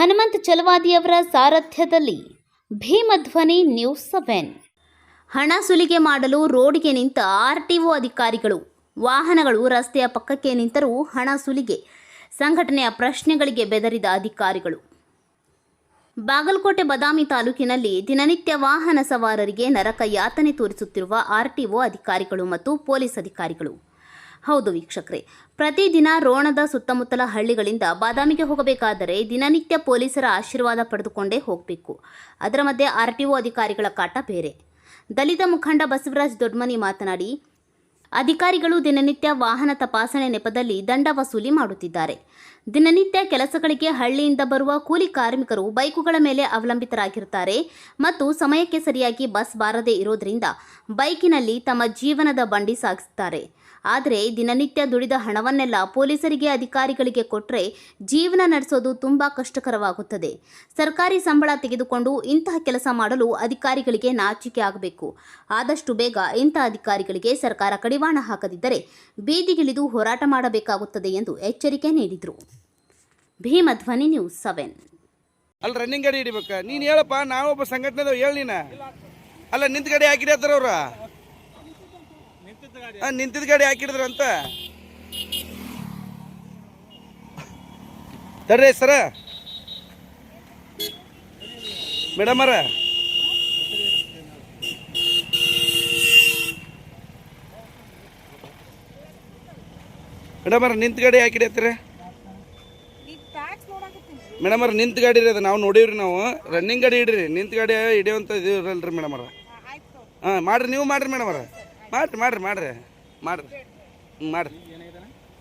ಹನುಮಂತ್ ಚಲವಾದಿಯವರ ಸಾರಥ್ಯದಲ್ಲಿ ಭೀಮಧ್ವನಿ news seven. ಹಣ ಸುಲಿಗೆ ಮಾಡಲು ರೋಡ್ಗೆ ನಿಂತ ಆರ್ಟಿಒ ಅಧಿಕಾರಿಗಳು, ವಾಹನಗಳು ರಸ್ತೆಯ ಪಕ್ಕಕ್ಕೆ ನಿಂತರೂ ಹಣ ಸುಲಿಗೆ, ಸಂಘಟನೆಯ ಪ್ರಶ್ನೆಗಳಿಗೆ ಬೆದರಿದ ಅಧಿಕಾರಿಗಳು. ಬಾಗಲಕೋಟೆ ಬದಾಮಿ ತಾಲೂಕಿನಲ್ಲಿ ದಿನನಿತ್ಯ ವಾಹನ ಸವಾರರಿಗೆ ನರಕ ಯಾತನೆ ತೋರಿಸುತ್ತಿರುವ ಆರ್ಟಿಒ ಅಧಿಕಾರಿಗಳು ಮತ್ತು ಪೊಲೀಸ್ ಅಧಿಕಾರಿಗಳು. ಹೌದು ವೀಕ್ಷಕರೇ. ಪ್ರತಿದಿನ ರೋಣದ ಸುತ್ತಮುತ್ತಲ ಹಳ್ಳಿಗಳಿಂದ ಬಾದಾಮಿಗೆ ಹೋಗಬೇಕಾದರೆ ದಿನನಿತ್ಯ ಪೊಲೀಸರ ಆಶೀರ್ವಾದ ಪಡೆದುಕೊಂಡೇ ಹೋಗಬೇಕು. ಅದರ ಮಧ್ಯೆ ಆರ್ಟಿಒ ಅಧಿಕಾರಿಗಳ ಕಾಟ ಬೇರೆ. ದಲಿತ ಮುಖಂಡ ಬಸವರಾಜ್ ದೊಡ್ಮನಿ ಮಾತನಾಡಿ, ಅಧಿಕಾರಿಗಳು ದಿನನಿತ್ಯ ವಾಹನ ತಪಾಸಣೆ ನೆಪದಲ್ಲಿ ದಂಡ ವಸೂಲಿ ಮಾಡುತ್ತಿದ್ದಾರೆ. ದಿನನಿತ್ಯ ಕೆಲಸಗಳಿಗೆ ಹಳ್ಳಿಯಿಂದ ಬರುವ ಕೂಲಿ ಕಾರ್ಮಿಕರು ಬೈಕುಗಳ ಮೇಲೆ ಅವಲಂಬಿತರಾಗಿರುತ್ತಾರೆ ಮತ್ತು ಸಮಯಕ್ಕೆ ಸರಿಯಾಗಿ ಬಸ್ ಬಾರದೇ ಇರೋದ್ರಿಂದ ಬೈಕಿನಲ್ಲಿ ತಮ್ಮ ಜೀವನದ ಬಂಡಿ ಸಾಗಿಸುತ್ತಾರೆ. ಆದರೆ ದಿನನಿತ್ಯ ದುಡಿದ ಹಣವನ್ನೆಲ್ಲ ಪೊಲೀಸರಿಗೆ, ಅಧಿಕಾರಿಗಳಿಗೆ ಕೊಟ್ಟರೆ ಜೀವನ ನಡೆಸೋದು ತುಂಬ ಕಷ್ಟಕರವಾಗುತ್ತದೆ. ಸರ್ಕಾರಿ ಸಂಬಳ ತೆಗೆದುಕೊಂಡು ಇಂತಹ ಕೆಲಸ ಮಾಡಲು ಅಧಿಕಾರಿಗಳಿಗೆ ನಾಚಿಕೆ ಆಗಬೇಕು. ಆದಷ್ಟು ಬೇಗ ಇಂತಹ ಅಧಿಕಾರಿಗಳಿಗೆ ಸರ್ಕಾರ ಕಡಿವಾಣ ಹಾಕದಿದ್ದರೆ ಬೀದಿಗಿಳಿದು ಹೋರಾಟ ಮಾಡಬೇಕಾಗುತ್ತದೆ ಎಂದು ಎಚ್ಚರಿಕೆ ನೀಡಿದರು. Bheemadhwani news seven. ಅಲ್ಲಿ ರನ್ನಿಂಗ್ ಗಾಡಿ ಹಿಡಿಬೇಕ. ನೀನು ಹೇಳಪ್ಪ ನಾವೊಬ್ಬ ಸಂಘಟನೆ ಹೇಳಿ ನೀನು. ಅಲ್ಲ, ನಿಂತ ಗಾಡಿ ಹಾಕಿಡ್ತಾರ ಅವ್ರ? ನಿಂತಿದ್ದ ಗಾಡಿ ಹಾಕಿಡಿದ್ರ ಅಂತ? ತಡ್ರಿ ಸರ. ಮೇಡಮರ ಮೇಡಮರ ನಿಂತ ಗಾಡಿ ಹಾಕಿಡತ್ತೀರ? ಮೇಡಮ್ ಅವ್ರ, ನಿಂತ ಗಾಡಿ ರೀ ಅದು ನಾವು ನೋಡೀವ್ರಿ ನಾವು. ರನ್ನಿಂಗ್ ಗಾಡಿ ಇಡ್ರಿ, ನಿಂತ ಗಾಡಿ ಹಿಡಿಯುವಂಥ ಇದು ಇರಲ್ರಿ ಮೇಡಮ್ ಅವ್ರ. ಹಾಂ, ಮಾಡ್ರಿ, ನೀವು ಮಾಡ್ರಿ ಮೇಡಮ್ ಅವ್ರ. ಮಾಡ್ರಿ ಮಾಡ್ರಿ ಮಾಡ್ರಿ. ಮಾಡ್ರಿ. ಹ್ಞೂ ಮಾಡ್ರಿ.